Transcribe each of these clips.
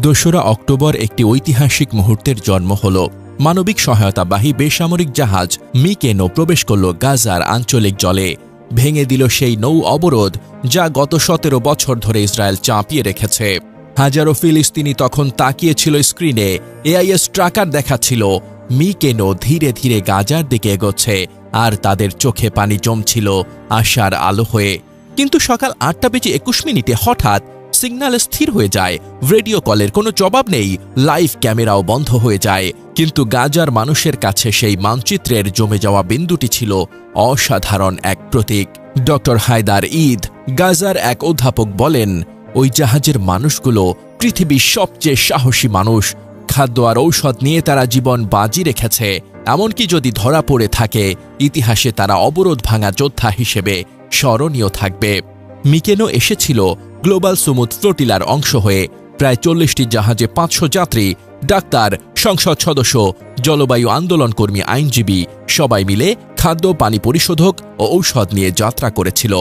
দোসরা অক্টোবর একটি ঐতিহাসিক মুহূর্তের জন্ম হল। মানবিক সহায়তাবাহী বেসামরিক জাহাজ মিকেনো প্রবেশ করল গাজার আঞ্চলিক জলে। ভেঙে দিল সেই নৌ অবরোধ যা গত সতেরো বছর ধরে ইসরায়েল চাপিয়ে রেখেছে। হাজারো ফিলিস্তিনি তখন তাকিয়েছিল স্ক্রিনে, এআইএস ট্রাকার দেখাচ্ছিল, মিকেনো ধীরে ধীরে গাজার দিকে এগোচ্ছে, আর তাদের চোখে পানি জমছিল আশার আলো হয়ে। কিন্তু সকাল আটটা বেজে একুশ মিনিটে হঠাৎ সিগন্যাল স্থির হয়ে যায়। রেডিও কলের কোনো জবাব নেই। লাইভ ক্যামেরাও বন্ধ হয়ে যায়। কিন্তু গাজার মানুষের কাছে সেই মানচিত্রের জমে যাওয়া বিন্দুটি ছিল অসাধারণ এক প্রতীক। ডক্টর হায়দার ঈদ, গাজার এক অধ্যাপক বলেন, ওই জাহাজের মানুষগুলো পৃথিবীর সবচেয়ে সাহসী মানুষ। খাদ্য আর ঔষধ নিয়ে তারা জীবন বাজি রেখেছে। এমনকি যদি ধরা পড়ে থাকে, ইতিহাসে তারা অবরোধ ভাঙা যোদ্ধা হিসেবে স্মরণীয় থাকবে। মিকেনো এসেছিল গ্লোবাল সুমুদ ফ্লোটিলার অংশ হয়ে। প্রায় চল্লিশটি জাহাজে পাঁচশো যাত্রী, ডাক্তার, সংসদ সদস্য, জলবায়ু আন্দোলনকর্মী আইনজীবী, সবাই মিলে খাদ্য, পানি পরিশোধক ও ঔষধ নিয়ে যাত্রা করেছিল।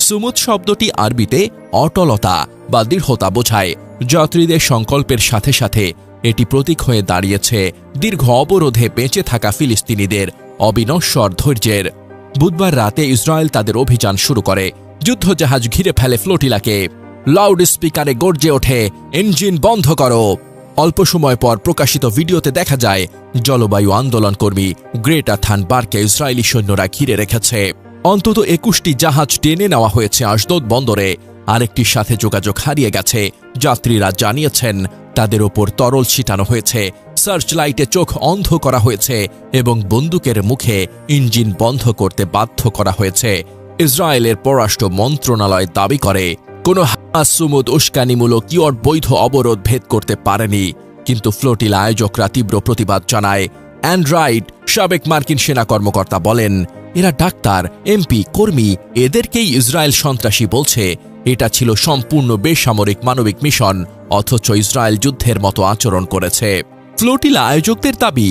সুমুদ শব্দটি আরবিতে অটলতা বা দৃঢ়তা বোঝায়। যাত্রীদের সংকল্পের সাথে সাথে এটি প্রতীক হয়ে দাঁড়িয়েছে। দীর্ঘ অবরোধে বেঁচে থাকা ফিলিস্তিনিদের অবিনশ্বর ধৈর্যের বুধবার রাতে ইসরায়েল তাদের অভিযান শুরু করে। যুদ্ধজাহাজ ঘিরে ফেলে ফ্লোটিলাকে লাউড স্পিকারে গর্জে ওঠে, ইঞ্জিন বন্ধ করো। অল্প সময় পর প্রকাশিত ভিডিওতে দেখা যায়, জলবায়ু আন্দোলন কর্মী গ্রেটা থানবার্গকে ইসরায়েলি সৈন্যরা ঘিরে রেখেছে। অন্তত একুশটি জাহাজ টেনে নেওয়া হয়েছে আশদোদ বন্দরে। আরেকটির সাথে যোগাযোগ হারিয়ে গেছে। যাত্রীরা জানিয়েছেন, তাদের ওপর তরল ছিটানো হয়েছে। সার্চ লাইটে চোখ অন্ধ করা হয়েছে এবং বন্দুকের মুখে ইঞ্জিন বন্ধ করতে বাধ্য করা হয়েছে। ইসরায়েলের পররাষ্ট্র মন্ত্রণালয় দাবি করে, কোনো হাসুমুদ উস্কানিমূলক কিয়র বৈধ অবরোধ ভেদ করতে পারেনি, কিন্তু ফ্লোটিল আয়োজকরা তীব্র প্রতিবাদ জানায়। অ্যান্ড্রাইড সাবেক মার্কিন সেনা কর্মকর্তা বলেন, এরা ডাক্তার, এমপি, কর্মী, এদেরকেই ইসরায়েল সন্ত্রাসী বলছে। এটা ছিল সম্পূর্ণ বেসামরিক মানবিক মিশন, অথচ ইসরায়েল যুদ্ধের মতো আচরণ করেছে। ফ্লোটিলা আয়োজকদের দাবি,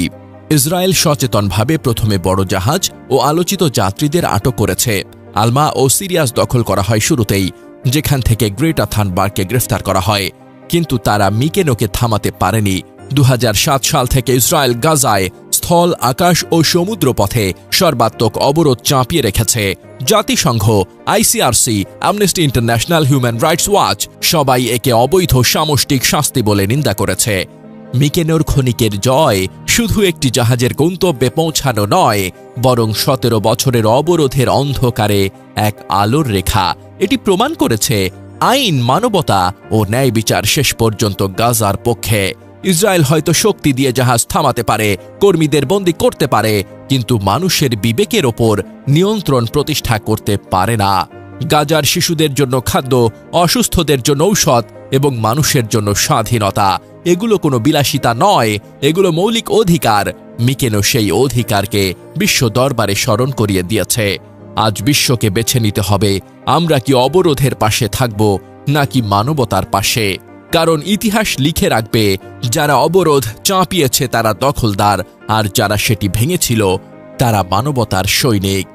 ইসরায়েল সচেতনভাবে প্রথমে বড় জাহাজ ও আলোচিত যাত্রীদের আটক করেছে। আলমা ও সিরিয়াস দখল করা হয় শুরুতেই, যেখান থেকে গ্রেটা থানবার্গকে গ্রেফতার করা হয়। কিন্তু তারা মিকেনোকে থামাতে পারেনি। দু হাজার সাত সাল থেকে ইসরায়েল গাজায় স্থল, আকাশ ও সমুদ্র পথে সর্বাত্মক অবরোধ চাঁপিয়ে রেখেছে। জাতিসংঘ, ICRC, Amnesty International Human Rights Watch সবাই একে অবৈধ সামষ্টিক শাস্তি বলে নিন্দা করেছে। মিকেনোর ক্ষণিকের জয় শুধু একটি জাহাজের গন্তব্যে পৌঁছানো নয়, বরং সতেরো বছরের অবরোধের অন্ধকারে এক আলোর রেখা। এটি প্রমাণ করেছে আইন, মানবতা ও ন্যায় বিচার শেষ পর্যন্ত গাজার পক্ষে। ইসরায়েল হয়তো শক্তি দিয়ে জাহাজ থামাতে পারে, কর্মীদের বন্দী করতে পারে, কিন্তু মানুষের বিবেকের ওপর নিয়ন্ত্রণ প্রতিষ্ঠা করতে পারে না। গাজার শিশুদের জন্য খাদ্য, অসুস্থদের জন্য ঔষধ এবং মানুষের জন্য স্বাধীনতা। এগুলো কোনো বিলাসিতা নয়, এগুলো মৌলিক অধিকার। মিকেনো সেই অধিকারকে বিশ্ব দরবারে স্মরণ করিয়ে দিয়েছে। আজ বিশ্বকে বেছে নিতে হবে, আমরা কি অবরোধের পাশে থাকব, নাকি মানবতার পাশে? কারণ ইতিহাস লিখে রাখবে, যারা অবরোধ চাপিয়েছে তারা দখলদার, আর যারা সেটি ভেঙেছিল, তারা মানবতার সৈনিক।